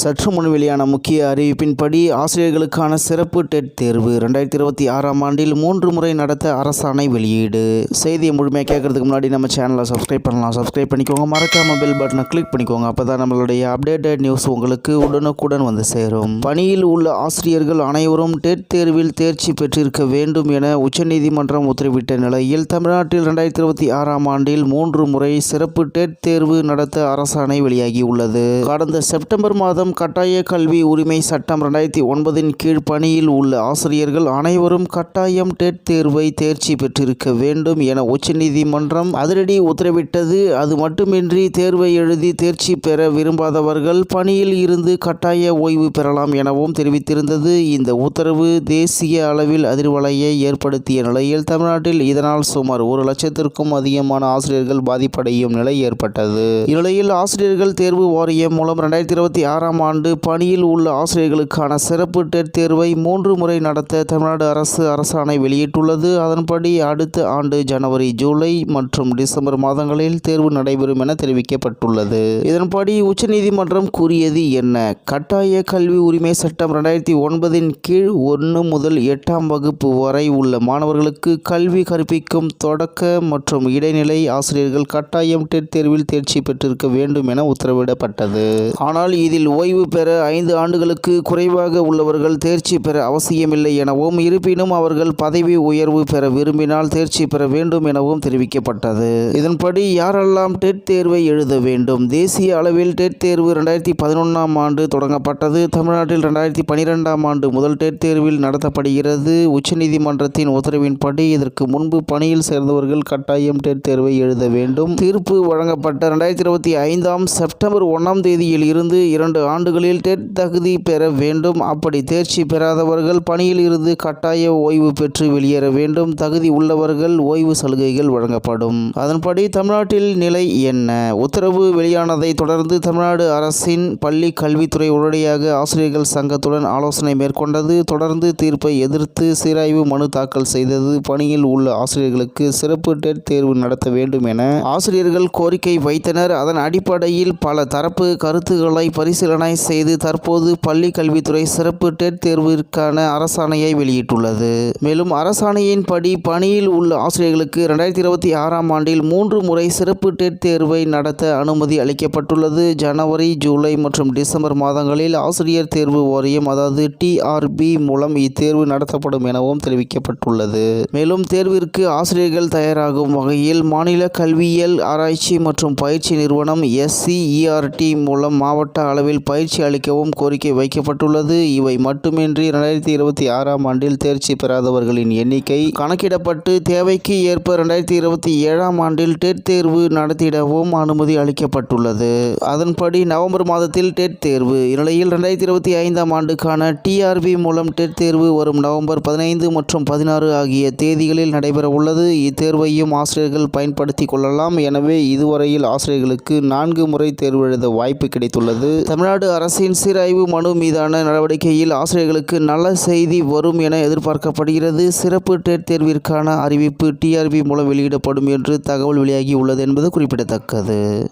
சற்று முன் வெளியான முக்கிய அறிவிப்பின்படி ஆசிரியர்களுக்கான சிறப்பு டெட் தேர்வு ரெண்டாயிரத்தி இருபத்தி ஆறாம் ஆண்டில் மூன்று முறை நடத்த அரசாணை வெளியீடு. செய்தியை முழுமையாக கேட்கறதுக்கு முன்னாடி நம்ம சேனலை சப்ஸ்கிரைப் பண்ணலாம். சப்ஸ்கிரைப் பண்ணிக்கோங்க. மறக்காம பெல் பட்டனை கிளிக் பண்ணிக்கோங்க. அப்போ தான் நம்மளுடைய அப்டேட்டட் நியூஸ் உங்களுக்கு உடனுக்குடன் வந்து சேரும். பணியில் உள்ள ஆசிரியர்கள் அனைவரும் டெட் தேர்வில் தேர்ச்சி பெற்றிருக்க வேண்டும் என உச்சநீதிமன்றம் உத்தரவிட்ட நிலையில் தமிழ்நாட்டில் ரெண்டாயிரத்தி இருபத்தி ஆறாம் ஆண்டில் மூன்று முறை சிறப்பு டெட் தேர்வு நடத்த அரசாணை வெளியாகியுள்ளது. கடந்த செப்டம்பர் மாதம் கட்டாய கல்வி உரிமை சட்டம் ரெண்டாயிரத்தி ஒன்பதின் கீழ் பணியில் உள்ள ஆசிரியர்கள் அனைவரும் கட்டாயம் டெட் தேர்வை தேர்ச்சி பெற்றிருக்க வேண்டும் என உச்சநீதிமன்றம் அதிரடி உத்தரவிட்டது. அது மட்டுமின்றி தேர்வை எழுதி தேர்ச்சி பெற விரும்பாதவர்கள் பணியில் இருந்து கட்டாய ஓய்வு பெறலாம் எனவும் தெரிவித்திருந்தது. இந்த உத்தரவு தேசிய அளவில் அதிர்வலையை ஏற்படுத்திய நிலையில் தமிழ்நாட்டில் இதனால் சுமார் ஒரு லட்சத்திற்கும் அதிகமான ஆசிரியர்கள் பாதிப்படையும் நிலை ஏற்பட்டது. இந்நிலையில் ஆசிரியர்கள் தேர்வு வாரியம் மூலம் ரெண்டாயிரத்தி இருபத்தி ஆறாம் ஆண்டு பணியில் உள்ள ஆசிரியர்களுக்கான சிறப்பு டெட் தேர்வை மூன்று முறை நடத்த தமிழ்நாடு அரசு அரசாணை வெளியிட்டுள்ளது. அதன்படி அடுத்த ஆண்டு ஜனவரி ஜூலை மற்றும் டிசம்பர் மாதங்களில் தேர்வு நடைபெறும் என தெரிவிக்கப்பட்டுள்ளது. இதன்படி உச்சநீதிமன்றம் கூறியது என்ன? கட்டாய கல்வி உரிமை சட்டம் ரெண்டாயிரத்தி ஒன்பதின் கீழ் ஒன்று முதல் எட்டாம் வகுப்பு வரை உள்ள மாணவர்களுக்கு கல்வி கற்பிக்கும் தொடக்க மற்றும் இடைநிலை ஆசிரியர்கள் கட்டாயம் டெட் தேர்வில் தேர்ச்சி பெற்றிருக்க வேண்டும் என உத்தரவிடப்பட்டது. ஆனால் இதில் ஓய்வு பெற ஐந்து ஆண்டுகளுக்கு குறைவாக உள்ளவர்கள் தேர்ச்சி பெற அவசியமில்லை எனவும் இருப்பினும் அவர்கள் பதவி உயர்வு பெற விரும்பினால் தேர்ச்சி பெற வேண்டும் எனவும் தெரிவிக்கப்பட்டது. இதன்படி யாரெல்லாம் டெட் தேர்வை எழுத வேண்டும்? தேசிய அளவில் டெட் தேர்வு ரெண்டாயிரத்தி பதினொன்றாம் ஆண்டு தொடங்கப்பட்டது. தமிழ்நாட்டில் ரெண்டாயிரத்தி பனிரெண்டாம் ஆண்டு முதல் டெட் தேர்வில் நடத்தப்படுகிறது. உச்சநீதிமன்றத்தின் உத்தரவின்படி இதற்கு முன்பு பணியில் சேர்ந்தவர்கள் கட்டாயம் டெட் தேர்வை எழுத வேண்டும். தீர்ப்பு வழங்கப்பட்ட ரெண்டாயிரத்தி இருபத்தி ஐந்தாம் செப்டம்பர் ஒன்றாம் தேதியில் இருந்து இரண்டு ஆண்டுகளில் டெட் தகுதி பெற வேண்டும். அப்படி தேர்ச்சி பெறாதவர்கள் பணியில் இருந்து கட்டாய ஓய்வு பெற்று வெளியேற வேண்டும். தகுதி உள்ளவர்கள் ஓய்வு சலுகைகள் வழங்கப்படும். அதன்படி தமிழ்நாட்டில் நிலை என்ன? உத்தரவு வெளியானதை தொடர்ந்து தமிழ்நாடு அரசின் பள்ளி கல்வித்துறை உடனடியாக ஆசிரியர்கள் சங்கத்துடன் ஆலோசனை மேற்கொண்டது. தொடர்ந்து தீர்ப்பை எதிர்த்து சீராய்வு மனு தாக்கல் செய்தது. பணியில் உள்ள ஆசிரியர்களுக்கு சிறப்பு டெட் தேர்வு நடத்த வேண்டும் என ஆசிரியர்கள் கோரிக்கை வைத்தனர். அதன் அடிப்படையில் பல தரப்பு கருத்துக்களை பரிசீலனை செய்து தற்போது பள்ளி கல்வித்துறை சிறப்பு டெட் தேர்விற்கான அரசாணையை வெளியிட்டுள்ளது. மேலும் அரசாணையின்படி பணியில் உள்ள ஆசிரியர்களுக்கு இரண்டாயிரத்தி இருபத்தி ஆறாம் ஆண்டில் மூன்று முறை சிறப்பு டெட் தேர்வை நடத்த அனுமதி அளிக்கப்பட்டுள்ளது. ஜனவரி ஜூலை மற்றும் டிசம்பர் மாதங்களில் ஆசிரியர் தேர்வு வாரியம் அதாவது டிஆர்பி மூலம் இத்தேர்வு நடத்தப்படும் எனவும் தெரிவிக்கப்பட்டுள்ளது. மேலும் தேர்விற்கு ஆசிரியர்கள் தயாராகும் வகையில் மாநில கல்வியியல் ஆராய்ச்சி மற்றும் பயிற்சி நிறுவனம் எஸ்சிஇஆர்டி மூலம் மாவட்ட அளவில் பயிற்சி அளிக்கவும் கோரிக்கை வைக்கப்பட்டுள்ளது. இவை மட்டுமின்றி ரெண்டாயிரத்தி இருபத்தி ஆறாம் ஆண்டில் தேர்ச்சி பெறாதவர்களின் எண்ணிக்கை கணக்கிடப்பட்டு தேவைக்கு ஏற்ப ரெண்டாயிரத்தி இருபத்தி ஏழாம் ஆண்டில் டெட் தேர்வு நடத்திடவும் அனுமதி அளிக்கப்பட்டுள்ளது. அதன்படி நவம்பர் மாதத்தில் டெட் தேர்வு. இந்நிலையில் ரெண்டாயிரத்தி இருபத்தி ஐந்தாம் ஆண்டுக்கான டிஆர்பி மூலம் டெட் தேர்வு வரும் நவம்பர் பதினைந்து மற்றும் பதினாறு ஆகிய தேதிகளில் நடைபெற உள்ளது இத்தேர்வையும் ஆசிரியர்கள் பயன்படுத்தி கொள்ளலாம். எனவே இதுவரையில் ஆசிரியர்களுக்கு நான்கு முறை தேர்வு எழுத வாய்ப்பு கிடைத்துள்ளது. தமிழ்நாடு அரசின் சீராய்வு மனு மீதான நடவடிக்கையில் ஆசிரியர்களுக்கு நல்ல செய்தி வரும் என எதிர்பார்க்கப்படுகிறது. சிறப்பு டெட் தேர்விற்கான அறிவிப்பு டிஆர்பி மூலம் வெளியிடப்படும் என்று தகவல் வெளியாகி உள்ளது என்பது குறிப்பிடத்தக்கது.